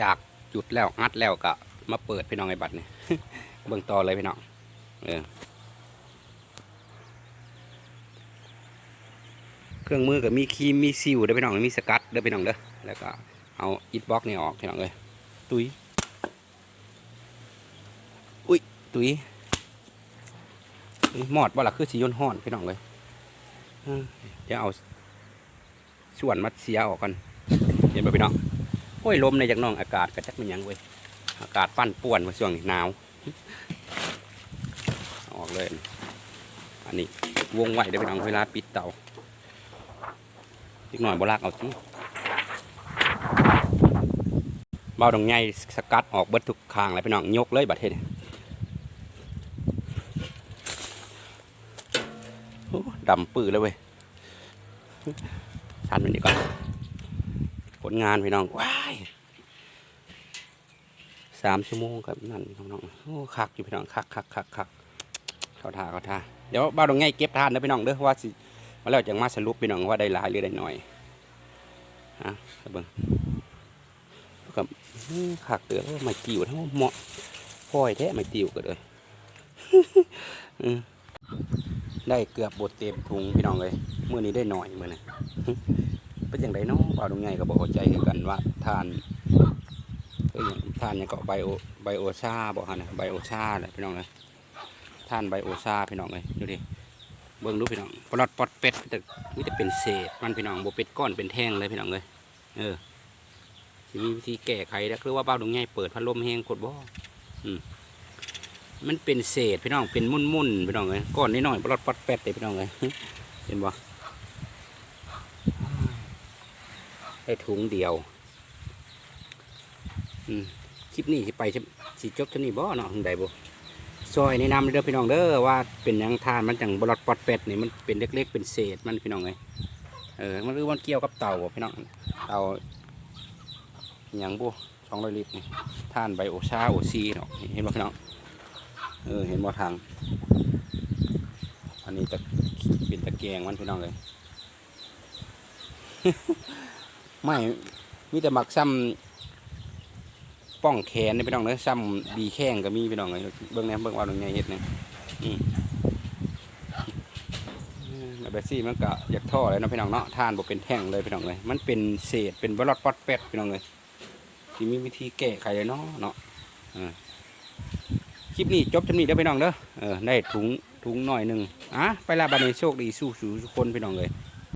จากจุดแล้วงัดแล้วก็มาเปิดพี่น้องไอ้บัตรนี่เบิ่งต่อเลยพี่น้องเออเครื่องมือก็มีครีมมีซิลเด้อพี่น้องมีสกัดเด้อพี่น้องเด้อแล้วก็เอาอิฐบล็อกนี่ออกพี่น้องเลยตุยอุ้ยตุยอุ๊ยหมอดบ่ล่ะคือสีย่นห่อนพี่น้องเลยเออเดี๋ยวเอาส่วนมัดเสียออกกันเห็นบ่พี่น้อง โอ้ยลมในจากน้องอากาศกระจักมันยังเว้ยอากาศปั้นป่วนมาช่วงนี้หนาวออกเลย อันนี้วงไหวได้อพี่น้องเวลาปิดเตาอีกหน่อยบลากเอาที่เบาดองใหญ่สกัดออกเบิดทุกข้างเลยพี่น้องยกเลยบัดเทศดำปื้อเลยเว้ยชันมันดีก่อน ผลงานพี่น้องว้ายสามชั่วโมงครับนั่นพี่น้องโอ้คักอยู่พี่น้องคักคักคักคักเขาท่าเขาท่าเดี๋ยวบ้าตรงไงเก็บทานนะพี่น้องเด้อว่าสิมาแล้วจังมาสรุปพี่น้องว่าได้หลายหรือได้น้อยฮะเบิ่งกับคักเตือไม่ติวทั้งเหมาะพอยแท้ไม่ติวก็เลยได้เกือบบทเต็มถุงพี่น้องเลยเมื่อนี้ได้หน่อยเมื่อนี้ เป็นอย่างไรเนาะบ่าดงใหญ่ก็บอกใจคือกันว่าทานทานเนี่ยงก็ไบโอไบโอชาบอกฮะนะไบโอชาเลยพี่น้องเลยท่านไบโอชาพี่น้องเลยดูดิเบิ่งดูพี่น้องปลอดปอดเป็ดแต่มีแต่เป็นเศษมันพี่น้องโบเป็ดก้อนเป็นแท่งเลยพี่น้องเลยเออสิมีวิธีแก้ไขแล้วคือว่าบ่าดงใหญ่เปิดพัดลมแห้งกดบ่อืมมันเป็นเศษพี่น้องเป็นมุ่นๆพี่น้องเลยก้อนน้อยปลอดปอดเป็ดเลยพี่น้องเลยเห็นบ่ ได้ถุงเดียวคลิปนี้สิไปสิจบเท่านี้บ่เนาะทางใดบ่ซอยแนะนำเด้อพี่น้องเด้อว่าเป็นยังทานมันจังบลอดปอดเป็ดนี่มันเป็นเล็กๆเป็นเศษมันพี่น้องไงเออมันคือมันเกี่ยวกับเต่าบ่พี่น้องเต่าอย่างบ่สองร้อยลิตรนี่ทานไบโอชาโอซีเนาะเห็นบ่พี่น้องเออเห็นบ่ทางอันนี้ตะเป็นตะแกงมันพี่น้องเลย ไม่มีแต่หมักซ้ำป้องแขนนี่พี่น้องเนอะซ้ำบีแข้งก็มีพี่น้องเลยเบิ่งแหนเบิ่งว่าตรงไงเฮ็ดเนี่ยอืมอืมแบบซี่มันก็อยากท่อเลยเนาะพี่น้องเนาะทานบ่เป็นแท่งเลยพี่น้องเลยมันเป็นเศษเป็นบลอดปอดเป็ดพี่น้องเลยที่มีวิธีแก้ไขเลยเนาะเนาะอ่าคลิปนี้จบจำนี้เด้อพี่น้องเด้อเออได้ถุงถุงหน่อยหนึ่งอะไปลาบันนี้โชคดีสู้สู่คนพี่น้องเลย